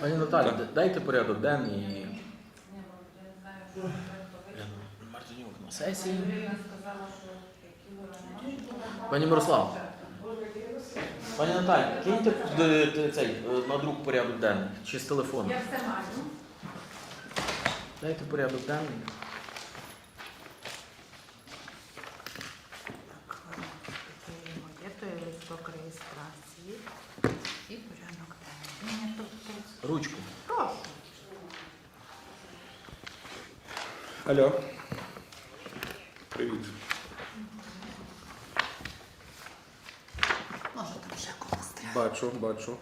Пані Наталі, дайте порядок денний. Мартинюк на сесії. Пані Мирослав. Пані Наталі, киньте е, е, цей е, на друк порядок денний чи з телефону. Я все маю. Дайте порядок денний. Є той листок реєстрації і порядок денний. Ручку. Алло. Привіт. Може там ще когось треба. Бачу, бачу.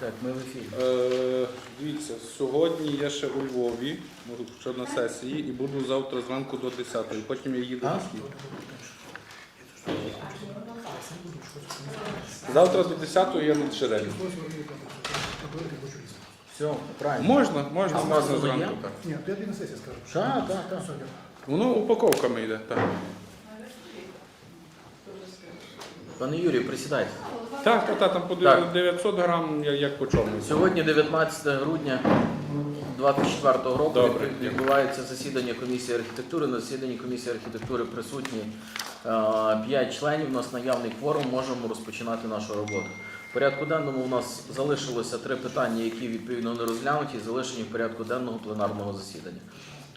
Так, ми в ефірі. Е, дивіться, сьогодні я ще у Львові, можу ще на сесії, і буду завтра зранку до 10-ї. Потім я їду на схід. Завтра до 10-ї я на Черелі. Все, правильно. Можна, можна, А у можна зранку. Так. Ні, то я тобі на сесії скажу. Так, так, так. Все, дякую. Воно упаковками йде, так. Пане Юрію, присідайте. Так, так, так, там по Так. 900 грам, я- як по чому. Сьогодні 19 грудня 2024 року Добре, від- відбувається засідання комісії архітектури. На засіданні комісії архітектури присутні 5 членів. У нас наявний кворум. Можемо розпочинати нашу роботу. В порядку денному у нас залишилося три питання, які відповідно не розглянуті, залишені в порядку денного пленарного засідання.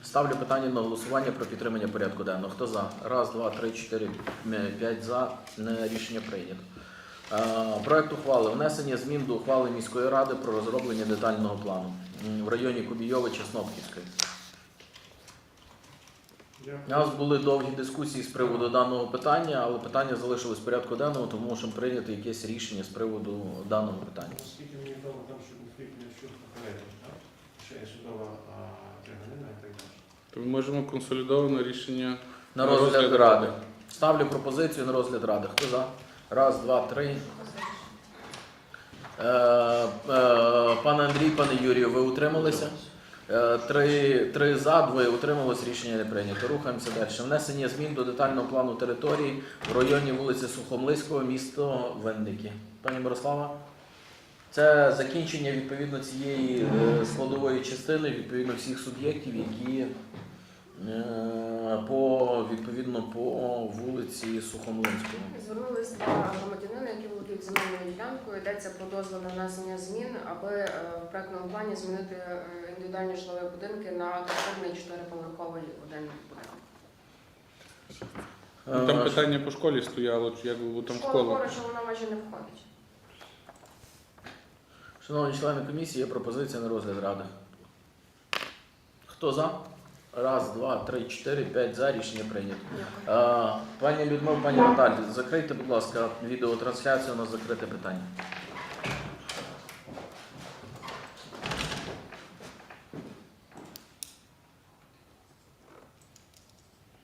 Ставлю питання на голосування про підтримання порядку денного. Хто за? Раз, два, три, чотири, п'ять за. Рішення прийнято. Е, Проект ухвали внесення змін до ухвали міської ради про розроблення детального плану в районі Кубійовича Снопківської. У нас були довгі дискусії з приводу даного питання, але питання залишилось в порядку денному, тому можемо прийняти якесь рішення з приводу даного питання. Оскільки мені відомо, там ще конфлікт не щодо попередньо. Ще є судова тяганина і так далі. То ми можемо консолідоване рішення На розгляд ради. Ставлю пропозицію на розгляд ради. Хто за? Раз, два, три. Е, е, пане Андрій, пане Юрію, ви утрималися? Е, Три, три за, двоє утрималось, рішення не прийнято. Рухаємося далі. Внесення змін до детального плану території в районі вулиці Сухомлиського, місто Винники. Пані Мирослава, це закінчення відповідно цієї е, складової частини, відповідно всіх суб'єктів, які по відповідно по вулиці Сухомлинського. Звернулися до громадянина, який володіє земельною ділянкою. Йдеться про дозвіл на внесення змін, аби е, в проектному плані змінити е, індивідуальні житлові будинки на квартирний чотириповерховий один будинок. Ну, Там Е, питання по школі стояло, чи як би там Школа школа. поруч, вона майже не входить. Шановні члени комісії, є пропозиція на розгляд ради. Хто за? Раз, два, три, чотири, п'ять за. Рішення прийнято. Дякую. Пані Людмила, пані Наталі, закрийте, будь ласка, відеотрансляцію на закрите питання.